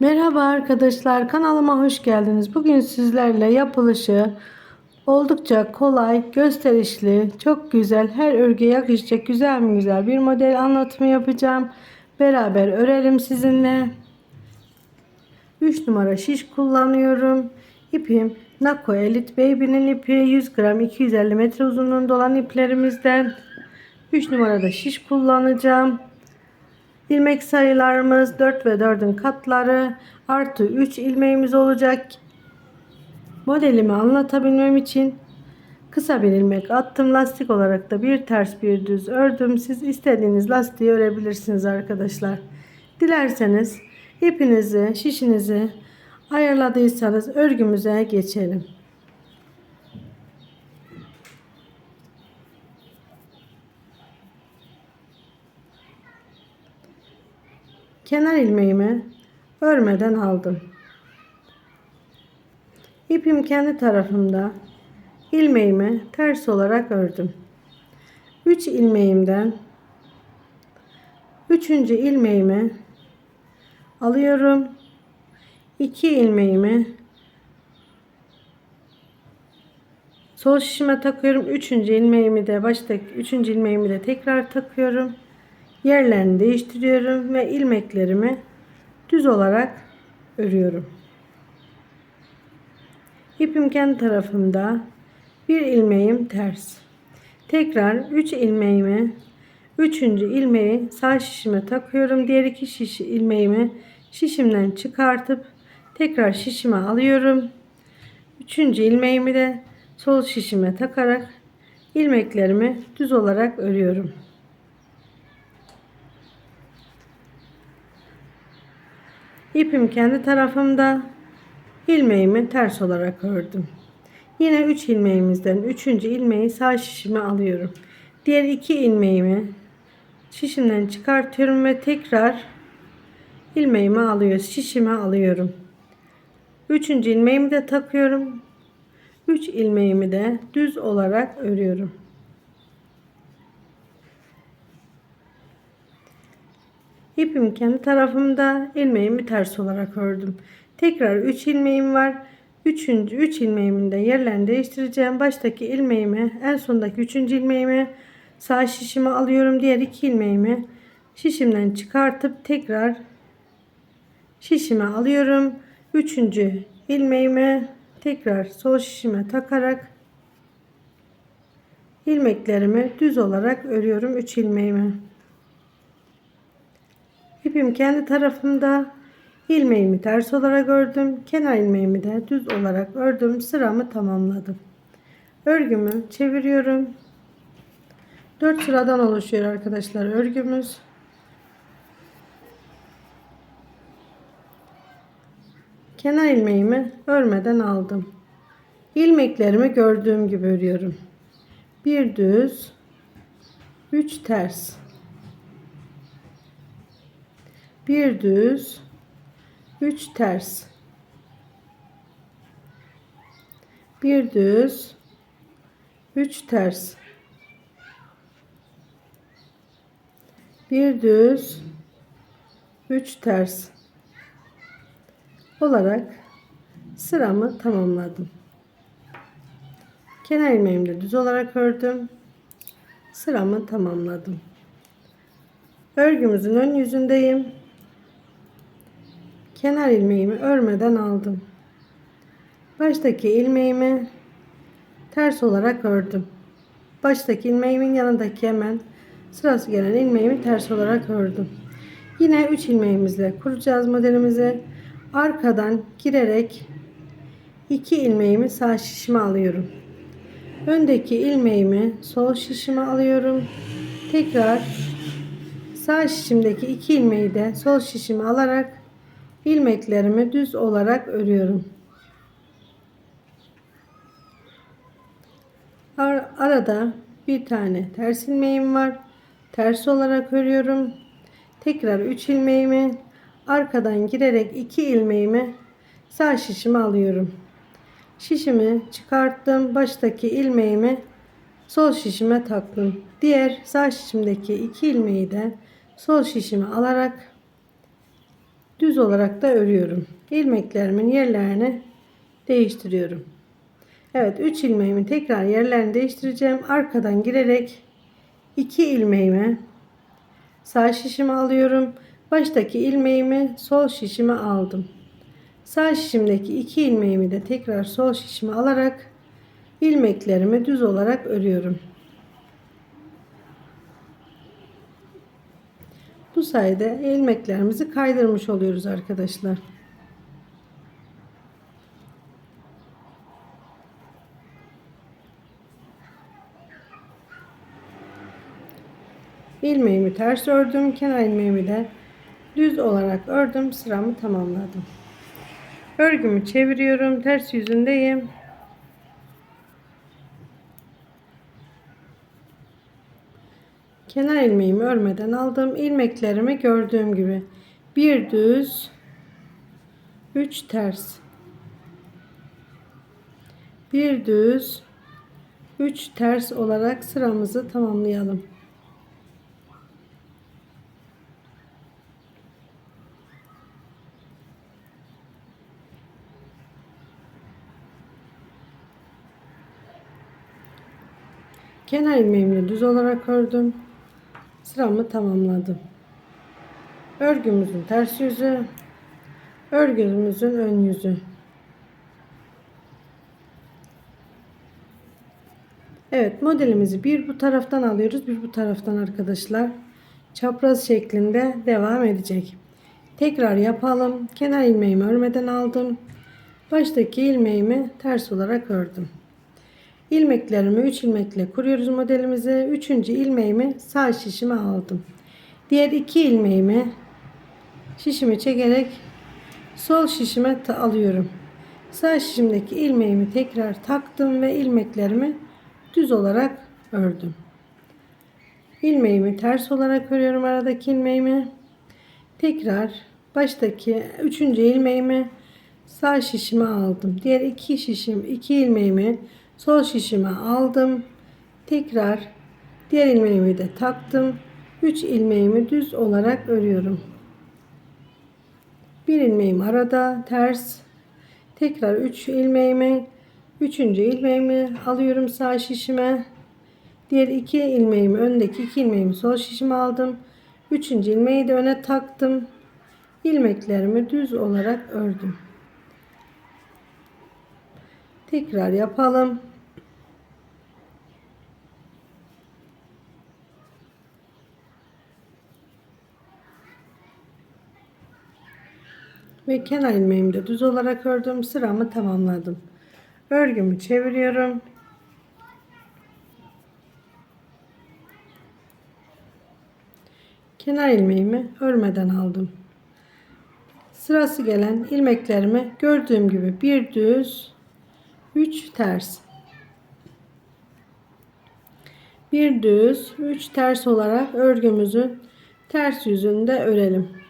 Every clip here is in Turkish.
Merhaba arkadaşlar kanalıma hoş geldiniz. Bugün sizlerle yapılışı oldukça kolay, gösterişli, çok güzel, her örgüye yakışacak güzel mi güzel bir model anlatımı yapacağım. Beraber örelim sizinle. 3 numara şiş kullanıyorum. İpim Nako Elite Baby'nin ipi 100 gram 250 metre uzunluğunda olan iplerimizden. 3 numarada şiş kullanacağım. İlmek sayılarımız 4 ve 4'ün katları artı 3 ilmeğimiz olacak. Modelimi anlatabilmem için kısa bir ilmek attım. Lastik olarak da bir ters bir düz ördüm. Siz istediğiniz lastiği örebilirsiniz arkadaşlar. Dilerseniz ipinizi, şişinizi ayarladıysanız örgümüze geçelim. Kenar ilmeğimi örmeden aldım. İpim kendi tarafımda ilmeğimi ters olarak ördüm. 3 ilmeğimden 3. ilmeğimi alıyorum. 2 ilmeğimi sol şişime takıyorum. 3. ilmeğimi de baştaki 3. ilmeğimi de tekrar takıyorum yerlerini değiştiriyorum ve ilmeklerimi düz olarak örüyorum. İpim kendi tarafımda bir ilmeğim ters. Tekrar 3 ilmeğimi 3. ilmeği sağ şişime takıyorum. Diğer iki şiş ilmeğimi şişimden çıkartıp tekrar şişime alıyorum. 3. ilmeğimi de sol şişime takarak ilmeklerimi düz olarak örüyorum. İpim kendi tarafımda ilmeğimi ters olarak ördüm. Yine 3 ilmeğimizden 3. ilmeği sağ şişime alıyorum. Diğer 2 ilmeğimi şişimden çıkartıyorum ve tekrar ilmeğimi alıyor, şişime alıyorum. 3. ilmeğimi de takıyorum. 3 ilmeğimi de düz olarak örüyorum. İpim kendi tarafımda ilmeğimi ters olarak ördüm. Tekrar 3 ilmeğim var. 3. 3 ilmeğimin de yerlerini değiştireceğim. Baştaki ilmeğimi en sondaki 3. ilmeğimi sağ şişime alıyorum. Diğer 2 ilmeğimi şişimden çıkartıp tekrar şişime alıyorum. 3. ilmeğimi tekrar sol şişime takarak ilmeklerimi düz olarak örüyorum 3 ilmeğimi. İpim kendi tarafımda ilmeğimi ters olarak ördüm. Kenar ilmeğimi de düz olarak ördüm. Sıramı tamamladım. Örgümü çeviriyorum. 4 sıradan oluşuyor arkadaşlar örgümüz. Kenar ilmeğimi örmeden aldım. İlmeklerimi gördüğüm gibi örüyorum. Bir düz, 3 ters bir düz, üç ters. Bir düz, üç ters. Bir düz, üç ters olarak sıramı tamamladım. Kenar ilmeğimi de düz olarak ördüm. Sıramı tamamladım. Örgümüzün ön yüzündeyim kenar ilmeğimi örmeden aldım. Baştaki ilmeğimi ters olarak ördüm. Baştaki ilmeğimin yanındaki hemen sırası gelen ilmeğimi ters olarak ördüm. Yine 3 ilmeğimizle kuracağız modelimizi. Arkadan girerek 2 ilmeğimi sağ şişime alıyorum. Öndeki ilmeğimi sol şişime alıyorum. Tekrar sağ şişimdeki 2 ilmeği de sol şişime alarak ilmeklerimi düz olarak örüyorum. Ar arada bir tane ters ilmeğim var. Ters olarak örüyorum. Tekrar 3 ilmeğimi arkadan girerek 2 ilmeğimi sağ şişime alıyorum. Şişimi çıkarttım. Baştaki ilmeğimi sol şişime taktım. Diğer sağ şişimdeki 2 ilmeği de sol şişime alarak düz olarak da örüyorum. İlmeklerimin yerlerini değiştiriyorum. Evet 3 ilmeğimi tekrar yerlerini değiştireceğim. Arkadan girerek 2 ilmeğimi sağ şişime alıyorum. Baştaki ilmeğimi sol şişime aldım. Sağ şişimdeki 2 ilmeğimi de tekrar sol şişime alarak ilmeklerimi düz olarak örüyorum. Sayede ilmeklerimizi kaydırmış oluyoruz arkadaşlar. ilmeğimi ters ördüm. Kenar ilmeğimi de düz olarak ördüm. Sıramı tamamladım. Örgümü çeviriyorum. Ters yüzündeyim. Kenar ilmeğimi örmeden aldım. ilmeklerimi gördüğüm gibi bir düz 3 ters bir düz 3 ters olarak sıramızı tamamlayalım. Kenar ilmeğimle düz olarak ördüm. Sıramı tamamladım. Örgümüzün ters yüzü, örgümüzün ön yüzü. Evet modelimizi bir bu taraftan alıyoruz bir bu taraftan arkadaşlar. Çapraz şeklinde devam edecek. Tekrar yapalım. Kenar ilmeğimi örmeden aldım. Baştaki ilmeğimi ters olarak ördüm. İlmeklerimi 3 ilmekle kuruyoruz modelimizi. 3. ilmeğimi sağ şişime aldım. Diğer 2 ilmeğimi şişimi çekerek sol şişime alıyorum. Sağ şişimdeki ilmeğimi tekrar taktım ve ilmeklerimi düz olarak ördüm. İlmeğimi ters olarak örüyorum aradaki ilmeğimi. Tekrar baştaki 3. ilmeğimi sağ şişime aldım. Diğer iki şişim, iki ilmeğimi sol şişime aldım. Tekrar diğer ilmeğimi de taktım. 3 ilmeğimi düz olarak örüyorum. Bir ilmeğim arada ters. Tekrar 3 ilmeğimi 3. ilmeğimi alıyorum sağ şişime. Diğer iki ilmeğimi öndeki iki ilmeğimi sol şişime aldım. 3. ilmeği de öne taktım. ilmeklerimi düz olarak ördüm. Tekrar yapalım. Ve kenar ilmeğimi de düz olarak ördüm. Sıramı tamamladım. Örgümü çeviriyorum. Kenar ilmeğimi örmeden aldım. Sırası gelen ilmeklerimi gördüğüm gibi bir düz 3 ters. Bir düz 3 ters olarak örgümüzün ters yüzünde örelim.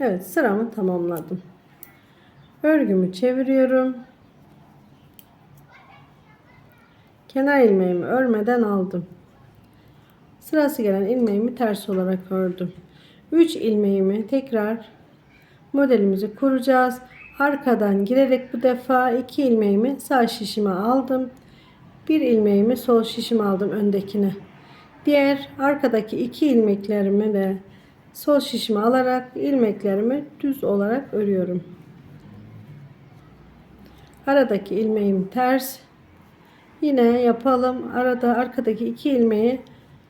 Evet sıramı tamamladım. Örgümü çeviriyorum. Kenar ilmeğimi örmeden aldım. Sırası gelen ilmeğimi ters olarak ördüm. 3 ilmeğimi tekrar modelimizi kuracağız. Arkadan girerek bu defa 2 ilmeğimi sağ şişime aldım. Bir ilmeğimi sol şişime aldım öndekine. Diğer arkadaki iki ilmeklerimi de sol şişimi alarak ilmeklerimi düz olarak örüyorum. Aradaki ilmeğim ters. Yine yapalım. Arada arkadaki iki ilmeği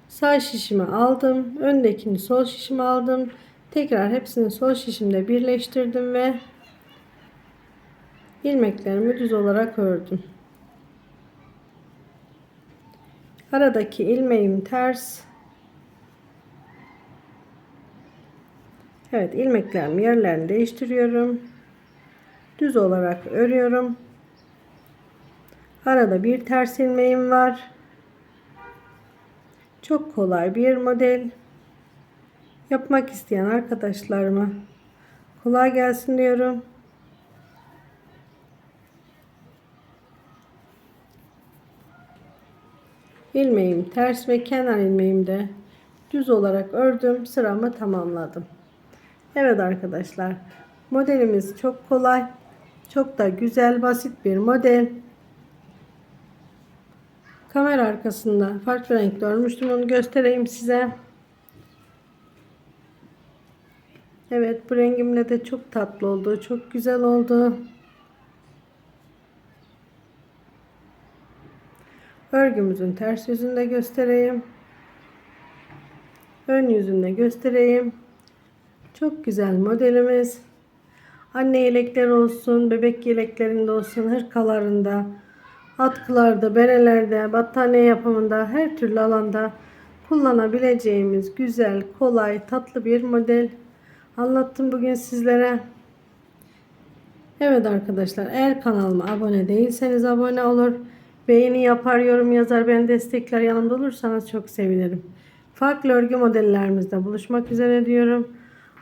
sağ şişime aldım. Öndekini sol şişime aldım. Tekrar hepsini sol şişimde birleştirdim ve ilmeklerimi düz olarak ördüm. Aradaki ilmeğim ters. Evet ilmeklerimi yerlerini değiştiriyorum. Düz olarak örüyorum. Arada bir ters ilmeğim var. Çok kolay bir model. Yapmak isteyen arkadaşlarıma kolay gelsin diyorum. ilmeğim ters ve kenar ilmeğimi de düz olarak ördüm sıramı tamamladım Evet arkadaşlar modelimiz çok kolay çok da güzel basit bir model kamera arkasında farklı renkli örmüştüm onu göstereyim size Evet bu rengimle de çok tatlı oldu çok güzel oldu Örgümüzün ters yüzünü de göstereyim. Ön yüzünü de göstereyim. Çok güzel modelimiz. Anne yelekleri olsun, bebek yeleklerinde olsun, hırkalarında, atkılarda, berelerde, battaniye yapımında, her türlü alanda kullanabileceğimiz güzel, kolay, tatlı bir model anlattım bugün sizlere. Evet arkadaşlar eğer kanalıma abone değilseniz abone olur. Beğeni yapar, yorum yazar, beni destekler yanımda olursanız çok sevinirim. Farklı örgü modellerimizde buluşmak üzere diyorum.